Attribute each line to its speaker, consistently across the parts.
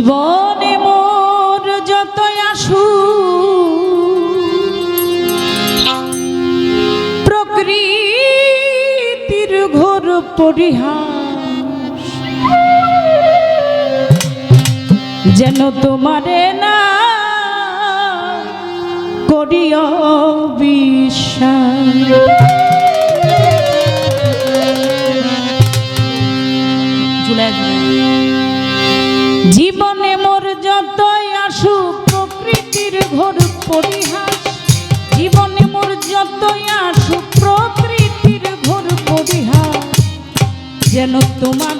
Speaker 1: জীবনে মোর যত আসু প্রকৃতির ঘোর পরিহাস। যেন তোমারে না করিয় বিশ্বাস। তোমার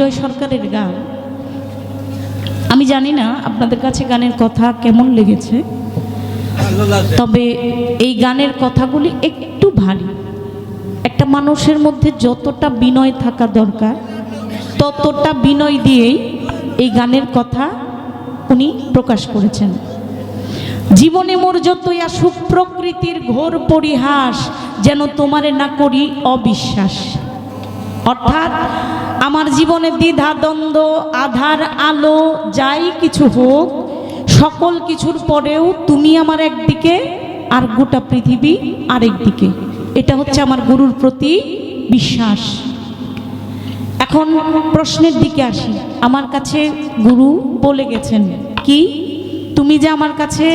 Speaker 1: বিজয় সরকারের গান। আমি জানি না আপনাদের কাছে গানের কথা কেমন লেগেছে, তবে এই গানের কথাগুলি একটু ভারী। একটা মানুষের মধ্যে যতটা বিনয় থাকা দরকার, ততটা বিনয় দিয়েই এই গানের কথা উনি প্রকাশ করেছেন। জীবনে মোর যতই আসুক প্রকৃতির ঘোর পরিহাস, যেন তোমারে না করি অবিশ্বাস। অর্থাৎ আমার জীবনে দ্বিধা, দ্বন্দ্ব, আধার, আলো, যাই কিছু হোক, সকল কিছুর পরেও তুমি আমার একদিকে আর গোটা পৃথিবী আরেক দিকে। এটা হচ্ছে আমার গুরুর প্রতি বিশ্বাস। এখন প্রশ্নের দিকে আসি। আমার কাছে গুরু বলে গেছেন, কি? তুমি যে আমার কাছে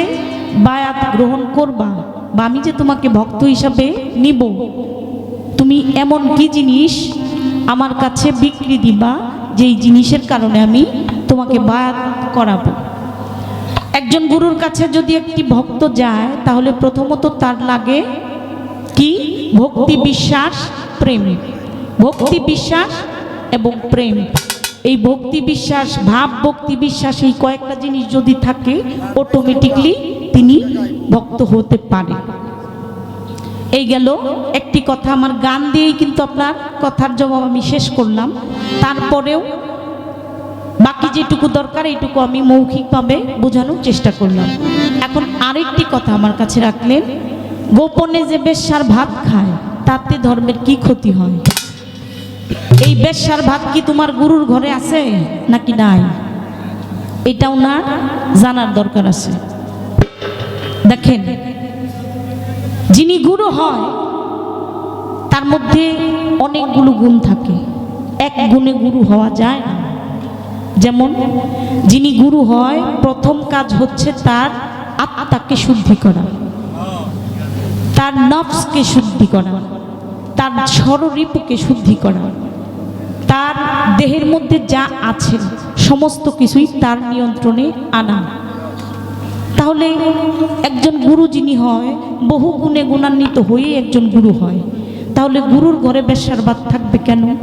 Speaker 1: বায়াত গ্রহণ করবা বা আমি যে তোমাকে ভক্ত হিসাবে নিব, তুমি এমন কি জিনিস আমার কাছে বিক্রি দিবা, যেই জিনিসের কারণে আমি তোমাকে বায়াত করাবো। একজন গুরুর কাছে যদি একটি ভক্ত যায়, তাহলে প্রথমত তার লাগে কি? ভক্তি বিশ্বাস, প্রেম। ভক্তি বিশ্বাস এবং প্রেম। এই ভক্তি বিশ্বাস, ভাব ভক্তি বিশ্বাস, এই কয়েকটা জিনিস যদি থাকে অটোমেটিকলি তিনি ভক্ত হতে পারে। এই গেল একটি কথা, আমার গান দিয়েই কিন্তু আপনার কথার জবাব আমি শেষ করলাম। তারপরেও বাকি যেটুকু দরকার, এইটুকু আমি মৌখিকভাবে বোঝানোর চেষ্টা করলাম। এখন আরেকটি কথা আমার কাছে রাখলেন, গোপনে যে বেশ্যার ভাত খায়, তাতে ধর্মের কি ক্ষতি হয়? এই বেশ্যার ভাত কি তোমার গুরুর ঘরে আছে নাকি নাই? এটা ওনার জানার দরকার আছে। দেখেন যিনি গুরু হয়, তার মধ্যে অনেকগুলো গুণ থাকে। এক গুণে গুরু হওয়া যায় না। যেমন, যিনি গুরু হয়, প্রথম কাজ হচ্ছে তার আত্মাকে শুদ্ধি করা। তার নফসকে শুদ্ধি করা। তার স্বররিপুকে শুদ্ধি করা। তার দেহের মধ্যে যা আছে, সমস্ত কিছুই তার নিয়ন্ত্রণে আনা। তাহলে একজন গুরু যিনি হয়, বহু গুণে গুণান্বিত হয়ে একজন গুরু হয়। তাহলে গুরুর ঘরে বেশ্যার বাদ থাকবে কেন?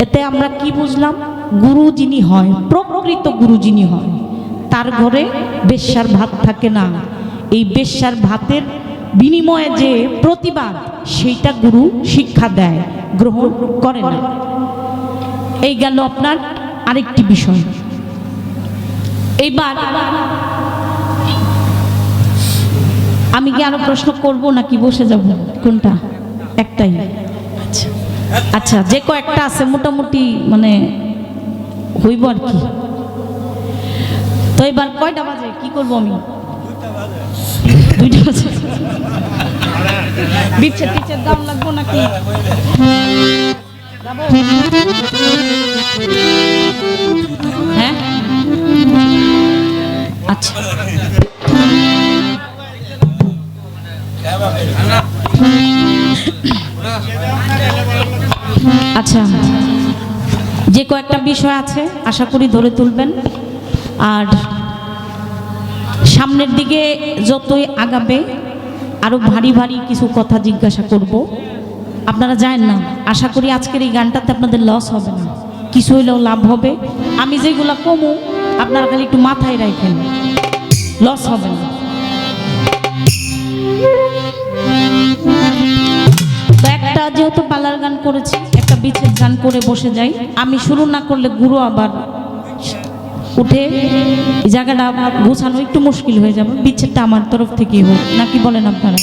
Speaker 1: এতে আমরা কি বুঝলাম? গুরু যিনি হয়, প্রকৃত গুরু যিনি হয়, তার ঘরে বেশ্যার ভাত থাকে না। এই বেশ্যার ভাতের বিনিময়ে যে প্রতিবাদ, সেইটা গুরু শিক্ষা দেয়, গ্রহণ করে না। এই গেল আপনার আরেকটি বিষয়। এইবার আমি কি আরও প্রশ্ন করব নাকি বসে যাব? কোনটা? একটাই। আচ্ছা। আচ্ছা যে কয়েকটা আছে মোটামুটি মানে হইব আর কি। তো এবার কয়টা বাজে? কি করব আমি? দুইটা বাজে। বিচ্ছেদ টিচ্ছেদ দাম লাগবো নাকি? হ্যাঁ? আচ্ছা। আচ্ছা। যে কয়েকটা বিষয় আছে, আশা করি ধরে তুলবেন। আর সামনের দিকে যতই আগাবে, আরও ভারী ভারী কিছু কথা জিজ্ঞাসা করব। আপনারা জানেন না, আশা করি আজকের এই গানটাতে আপনাদের লস হবে না। কিছু হইলেও লাভ হবে। আমি যেগুলো কমু আপনারা খালি একটু মাথায় রাখেন। লস হবে না। একটা যেহেতু পালার গান করেছি, একটা বিচ্ছেদ গান করে বসে যাই। আমি শুরু না করলে গুরু আবার উঠে জায়গাটা গোছানো একটু মুশকিল হয়ে যাবে। বিচ্ছেদটা আমার তরফ থেকেই হোক। নাকি বলেন আপনারা?